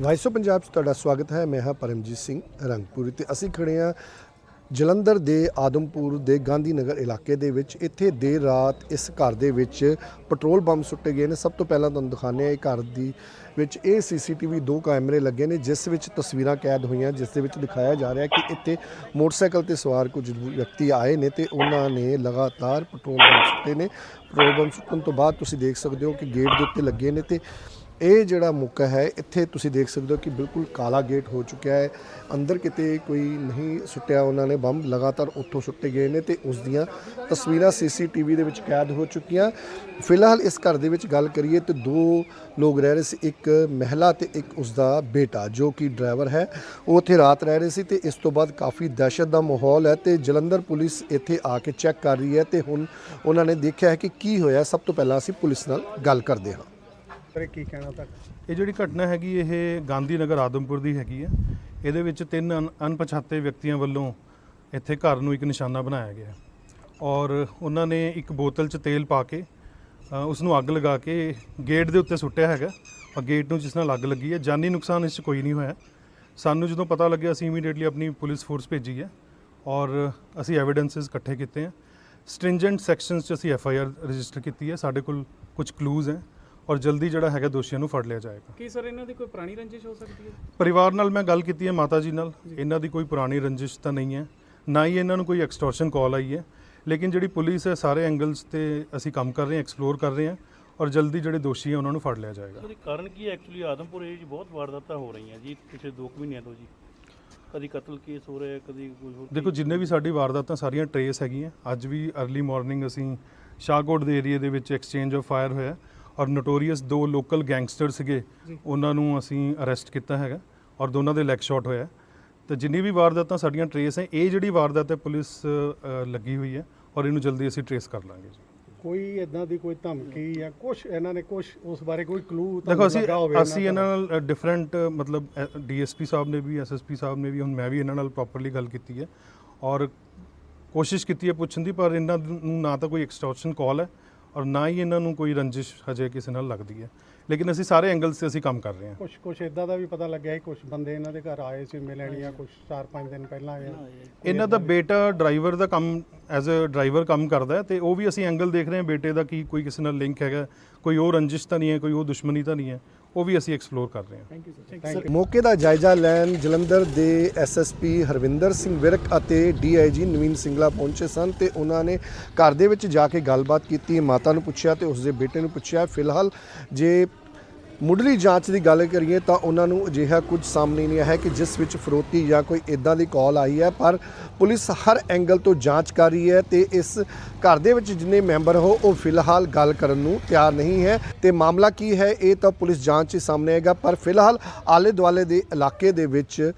Vice of Punjab 'ਚ ਤੁਹਾਡਾ ਸਵਾਗਤ ਹੈ। ਮੈਂ ਹਾਂ ਪਰਮਜੀਤ ਸਿੰਘ ਰੰਗਪੁਰੀ ਤੇ ਅਸੀਂ ਖੜੇ ਹਾਂ ਜਲੰਧਰ ਦੇ ਆਦਮਪੁਰ ਦੇ ਗਾਂਧੀ ਨਗਰ ਇਲਾਕੇ ਦੇ ਵਿੱਚ। ਇੱਥੇ ਦੇਰ ਰਾਤ ਇਸ ਘਰ ਦੇ ਵਿੱਚ ਪੈਟਰੋਲ ਬੰਬ ਸੁੱਟੇ ਗਏ ਨੇ। ਸਭ ਤੋਂ ਪਹਿਲਾਂ ਤੁਹਾਨੂੰ ਦਿਖਾਉਂਦੇ ਹਾਂ ਇਹ ਘਰ ਦੀ ਵਿੱਚ ਇਹ ਸੀਸੀਟੀਵੀ ਦੋ ਕੈਮਰੇ ਲੱਗੇ ਨੇ, ਜਿਸ ਵਿੱਚ ਤਸਵੀਰਾਂ ਕੈਦ ਹੋਈਆਂ, ਜਿਸ ਦੇ ਵਿੱਚ ਦਿਖਾਇਆ ਜਾ ਰਿਹਾ ਕਿ ਇੱਥੇ ਮੋਟਰਸਾਈਕਲ ਤੇ ਸਵਾਰ ਕੁਝ ਵਿਅਕਤੀ ਆਏ ਨੇ ਤੇ ਉਹਨਾਂ ਨੇ ਲਗਾਤਾਰ ਪੈਟਰੋਲ ਬੰਬ ਸੁੱਟੇ ਨੇ। ਪੈਟਰੋਲ ਬੰਬ ਸੁੱਟਣ ਤੋਂ ਬਾਅਦ ਤੁਸੀਂ ਦੇਖ ਸਕਦੇ ਹੋ ਕਿ ਗੇਟ ਦੇ ਉੱਤੇ ਲੱਗੇ ਨੇ ਤੇ ਇਹ ਜਿਹੜਾ ਮੁੱਕਾ ਹੈ, ਇੱਥੇ ਤੁਸੀਂ ਦੇਖ ਸਕਦੇ ਹੋ ਕਿ ਬਿਲਕੁਲ ਕਾਲਾ ਗੇਟ ਹੋ ਚੁੱਕਿਆ ਹੈ। ਅੰਦਰ ਕਿਤੇ ਕੋਈ ਨਹੀਂ ਸੁੱਟਿਆ ਉਹਨਾਂ ਨੇ, ਬੰਬ ਲਗਾਤਾਰ ਉੱਥੋਂ ਸੁੱਟੇ ਗਏ ਨੇ ਤੇ ਉਸ ਦੀਆਂ ਤਸਵੀਰਾਂ ਸੀਸੀਟੀਵੀ ਦੇ ਵਿੱਚ ਕੈਦ ਹੋ ਚੁੱਕੀਆਂ। ਫਿਲਹਾਲ ਇਸ ਘਰ ਦੇ ਵਿੱਚ ਗੱਲ ਕਰੀਏ ਤੇ ਦੋ ਲੋਕ ਰਹਿ ਰਹੇ ਸੀ, ਇੱਕ ਮਹਿਲਾ ਤੇ ਇੱਕ ਉਸ ਦਾ ਬੇਟਾ, ਜੋ ਕਿ ਡਰਾਈਵਰ ਹੈ। ਉਹ ਉੱਥੇ ਰਾਤ ਰਹਿ ਰਹੇ ਸੀ ਤੇ ਇਸ ਤੋਂ ਬਾਅਦ ਕਾਫੀ ਦਹਿਸ਼ਤ ਦਾ ਮਾਹੌਲ ਹੈ ਤੇ ਜਲੰਧਰ ਪੁਲਿਸ ਇੱਥੇ ਆ ਕੇ ਚੈੱਕ ਕਰ ਰਹੀ ਹੈ ਤੇ ਹੁਣ ਉਹਨਾਂ ਨੇ ਦੇਖਿਆ ਹੈ ਕਿ ਕੀ ਹੋਇਆ। ਸਭ ਤੋਂ ਪਹਿਲਾਂ ਅਸੀਂ ਪੁਲਿਸ ਨਾਲ ਗੱਲ ਕਰਦੇ ਹਾਂ। ਪਰ ਕੀ ਕਹਿਣਾ ਤੱਕ ਇਹ ਜਿਹੜੀ ਘਟਨਾ ਹੈਗੀ ਇਹ ਗਾਂਧੀ ਨਗਰ ਆਦਮਪੁਰ ਦੀ ਹੈਗੀ ਹੈ। ਇਹਦੇ ਵਿੱਚ ਤਿੰਨ ਅਣ- ਅਣਪਛਾਤੇ ਵਿਅਕਤੀਆਂ ਵੱਲੋਂ ਇੱਥੇ ਘਰ ਨੂੰ ਇੱਕ ਨਿਸ਼ਾਨਾ ਬਣਾਇਆ ਗਿਆ। ਔਰ ਉਹਨਾਂ ਨੇ ਇੱਕ ਬੋਤਲ 'ਚ ਤੇਲ ਪਾ ਕੇ ਅ, ਉਸ ਨੂੰ ਅੱਗ ਲਗਾ ਕੇ ਗੇਟ ਦੇ ਉੱਤੇ ਸੁੱਟਿਆ ਹੈਗਾ। ਔਰ ਗੇਟ ਨੂੰ ਜਿਸ ਨਾਲ ਅੱਗ ਲੱਗੀ ਹੈ ਜਾਨੀ ਨੁਕਸਾਨ ਇਸ 'ਚ ਕੋਈ ਨਹੀਂ ਹੋਇਆ। ਸਾਨੂੰ ਜਦੋਂ ਪਤਾ ਲੱਗਿਆ ਅਸੀਂ ਇਮੀਡੀਏਟਲੀ ਆਪਣੀ ਪੁਲਿਸ ਫੋਰਸ ਭੇਜੀ ਹੈ। ਔਰ ਅਸੀਂ ਐਵੀਡੈਂਸਸ ਇਕੱਠੇ ਕੀਤੇ ਹੈ। ਸਟ੍ਰਿੰਜੈਂਟ ਸੈਕਸ਼ਨਸ 'ਚ ਅਸੀਂ ਐਫ ਆਈ ਆਰ ਰਜਿਸਟਰ ਕੀਤੀ ਹੈ। ਸਾਡੇ ਕੋਲ ਕੁਝ ਕਲੂਜ਼ ਹੈ। ਔਰ ਜਲਦੀ ਜਿਹੜਾ ਹੈਗਾ ਦੋਸ਼ੀਆਂ ਨੂੰ ਫੜ ਲਿਆ ਜਾਏਗਾ। ਕੀ ਸਰ ਇਹਨਾਂ ਦੀ ਕੋਈ ਪੁਰਾਣੀ ਰੰਜਿਸ਼ ਹੋ ਸਕਦੀ ਹੈ? ਪਰਿਵਾਰ ਨਾਲ ਮੈਂ ਗੱਲ ਕੀਤੀ ਹੈ ਮਾਤਾ ਜੀ ਨਾਲ। ਇਹਨਾਂ ਦੀ ਕੋਈ ਪੁਰਾਣੀ ਰੰਜਿਸ਼ ਤਾਂ ਨਹੀਂ ਹੈ। ਨਾ ਹੀ ਇਹਨਾਂ ਨੂੰ ਕੋਈ ਐਕਸਟੋਰਸ਼ਨ ਕਾਲ ਆਈ ਹੈ। ਲੇਕਿਨ ਜਿਹੜੀ ਪੁਲਿਸ ਹੈ ਸਾਰੇ ਐਂਗਲਸ ਤੇ ਅਸੀਂ ਕੰਮ ਕਰ ਰਹੇ ਹਾਂ ਐਕਸਪਲੋਰ ਕਰ ਰਹੇ ਹਾਂ ਔਰ ਜਲਦੀ ਜਿਹੜੇ ਦੋਸ਼ੀ ਹੈ ਉਹਨਾਂ ਨੂੰ ਫੜ ਲਿਆ ਜਾਏਗਾ। ਉਹਦੇ ਕਾਰਨ ਕੀ ਹੈ? ਐਕਚੁਅਲੀ ਆਦਮਪੁਰ ਏਰੀਆ 'ਚ ਬਹੁਤ ਵਾਰਦਾਤਾਂ ਹੋ ਰਹੀਆਂ ਜੀ ਪਿਛਲੇ 2 ਮਹੀਨਿਆਂ ਤੋਂ ਜੀ। ਕਦੀ ਕਤਲ ਕੇਸ ਹੋ ਰਿਹਾ ਕਦੀ ਕੋਈ ਹੋਰ ਦੇਖੋ ਜਿੰਨੇ ਵੀ ਸਾਡੀ ਵਾਰਦਾਤਾਂ ਸਾਰੀਆਂ ਟਰੇਸ ਹੈਗੀਆਂ। ਅੱਜ ਵੀ अर्ਲੀ ਮਾਰਨਿੰਗ ਅਸੀਂ ਸ਼ਾਹਕੋਟ ਦੇ ਏਰੀਆ ਦੇ ਵਿੱਚ ਐਕਸਚੇਂਜ ਆਫ ਫਾਇਰ ਹੋਇਆ। ਔਰ ਨੋਟੋਰੀਅਸ ਦੋ ਲੋਕਲ ਗੈਂਗਸਟਰ ਸੀਗੇ ਉਹਨਾਂ ਨੂੰ ਅਸੀਂ ਅਰੈਸਟ ਕੀਤਾ ਹੈਗਾ ਔਰ ਦੋਨਾਂ ਦੇ ਲੈਗ ਸ਼ਾਟ ਹੋਇਆ। ਤੇ ਜਿੰਨੀ ਵੀ ਵਾਰਦਾਤਾਂ ਸਾਡੀਆਂ ਟਰੇਸ ਹੈ ਇਹ ਜਿਹੜੀ ਵਾਰਦਾਤ ਹੈ ਪੁਲਿਸ ਅ, ਲੱਗੀ ਹੋਈ ਹੈ ਔਰ ਇਹਨੂੰ ਜਲਦੀ ਅਸੀਂ ਟਰੇਸ ਕਰ ਲਾਂਗੇ ਜੀ। ਕੋਈ ਇਦਾਂ ਦੀ ਕੋਈ ਧਮਕੀ ਜਾਂ ਕੁਝ ਇਹਨਾਂ ਨੇ ਕੁਝ ਉਸ ਬਾਰੇ ਕੋਈ ਕਲੂ ਦੇਖੋ ਅਸੀਂ ਅਸੀਂ ਇਹਨਾਂ ਨਾਲ ਡਿਫਰੈਂਟ ਮਤਲਬ ਡੀਐਸਪੀ ਸਾਹਿਬ ਨੇ ਵੀ ਐਸਐਸਪੀ ਸਾਹਿਬ ਨੇ ਵੀ ਹੁਣ ਮੈਂ ਵੀ ਇਹਨਾਂ ਨਾਲ ਪ੍ਰੋਪਰਲੀ ਗੱਲ ਕੀਤੀ ਹੈ। ਔਰ ਕੋਸ਼ਿਸ਼ ਕੀਤੀ ਹੈ ਪੁੱਛਣ ਦੀ ਪਰ ਇਹਨਾਂ ਨੂੰ ਨਾ ਤਾਂ ਕੋਈ ਐਕਸਟੋਰਸ਼ਨ ਕਾਲ ਹੈ। ਔਰ ਨਾ ਹੀ ਇਹਨਾਂ ਨੂੰ ਕੋਈ ਰੰਜਿਸ਼ ਹਜੇ ਕਿਸੇ ਨਾਲ ਲੱਗਦੀ ਹੈ। ਲੇਕਿਨ ਅਸੀਂ ਸਾਰੇ ਐਂਗਲਸ ਤੇ ਅਸੀਂ ਕੰਮ ਕਰ ਰਹੇ ਹਾਂ। ਕੁਝ ਕੁਝ ਇਦਾਂ ਦਾ ਵੀ ਪਤਾ ਲੱਗਿਆ ਕਿ ਕੁਝ ਬੰਦੇ ਇਹਨਾਂ ਦੇ ਘਰ ਆਏ ਸੀ ਮਿਲਣ ਜਾਂ ਕੁਝ 4-5 ਦਿਨ ਪਹਿਲਾਂ ਆਏ ਇਹਨਾਂ ਦਾ ਬੇਟਾ ਡਰਾਈਵਰ ਦਾ ਕੰਮ ਐਜ਼ ਅ ਡਰਾਈਵਰ ਕੰਮ ਕਰਦਾ ਹੈ ਤੇ ਉਹ ਵੀ ਅਸੀਂ ਐਂਗਲ ਦੇਖ ਰਹੇ ਹਾਂ ਬੇਟੇ ਦਾ ਕੀ ਕੋਈ ਕਿਸੇ ਨਾਲ ਲਿੰਕ ਹੈਗਾ ਕੋਈ ਉਹ ਰੰਜਿਸ਼ ਤਾਂ ਨਹੀਂ ਹੈ ਕੋਈ ਉਹ ਦੁਸ਼ਮਣੀ ਤਾਂ ਨਹੀਂ ਹੈ। ਉਹ ਵੀ ਅਸੀਂ ਐਕਸਪਲੋਰ ਕਰ ਰਹੇ ਹਾਂ। ਥੈਂਕ ਯੂ ਮੌਕੇ ਦਾ ਜਾਇਜ਼ਾ ਲੈਣ ਜਲੰਧਰ ਦੇ ਐਸਐਸਪੀ ਹਰਵਿੰਦਰ ਸਿੰਘ ਵਿਰਕ ਅਤੇ ਡੀਆਈਜੀ ਨਵੀਨ ਸਿੰਗਲਾ ਪਹੁੰਚੇ ਸਨ ਤੇ ਉਹਨਾਂ ਨੇ ਘਰ ਦੇ ਵਿੱਚ ਜਾ ਕੇ ਗੱਲਬਾਤ ਕੀਤੀ ਮਾਤਾ ਨੂੰ ਪੁੱਛਿਆ ਤੇ ਉਸਦੇ ਬੇਟੇ ਨੂੰ ਪੁੱਛਿਆ ਫਿਲਹਾਲ ਜੇ ਮੁੱਢਲੀ ਜਾਂਚ ਦੀ ਗੱਲ ਕਰੀਏ ਤਾਂ ਉਹਨਾਂ ਨੂੰ ਅਜਿਹਾ ਕੁਝ ਸਾਹਮਣੇ ਨਹੀਂ ਆਇਆ ਕਿ ਜਿਸ ਵਿੱਚ ਫਰੋਤੀ ਜਾਂ ਕੋਈ ਇਦਾਂ ਦੀ ਕਾਲ ਆਈ ਹੈ, ਪਰ ਪੁਲਿਸ ਹਰ ਐਂਗਲ ਤੋਂ ਜਾਂਚ ਕਰ ਰਹੀ ਹੈ ਤੇ ਇਸ ਘਰ ਦੇ ਵਿੱਚ ਜਿੰਨੇ ਮੈਂਬਰ ਹੋ, ਉਹ ਫਿਲਹਾਲ ਗੱਲ ਕਰਨ ਨੂੰ ਤਿਆਰ ਨਹੀਂ ਹੈ। ਤੇ ਮਾਮਲਾ ਕੀ ਹੈ, ਇਹ ਤਾਂ ਪੁਲਿਸ ਜਾਂਚ 'ਚ ਸਾਹਮਣੇ ਆਏਗਾ, ਪਰ ਫਿਲਹਾਲ ਆਲੇ ਦੁਆਲੇ ਦੇ ਇਲਾਕੇ ਦੇ ਵਿੱਚ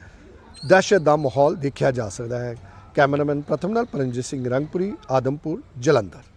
ਦਹਿਸ਼ਤ ਦਾ ਮਾਹੌਲ ਦੇਖਿਆ ਜਾ ਸਕਦਾ ਹੈ। ਕੈਮਰਾਮੈਨ ਪ੍ਰਥਮ ਨਾਲ ਪਰਮਜੀਤ ਸਿੰਘ ਰੰਗਪੁਰੀ, ਆਦਮਪੁਰ, ਜਲੰਧਰ।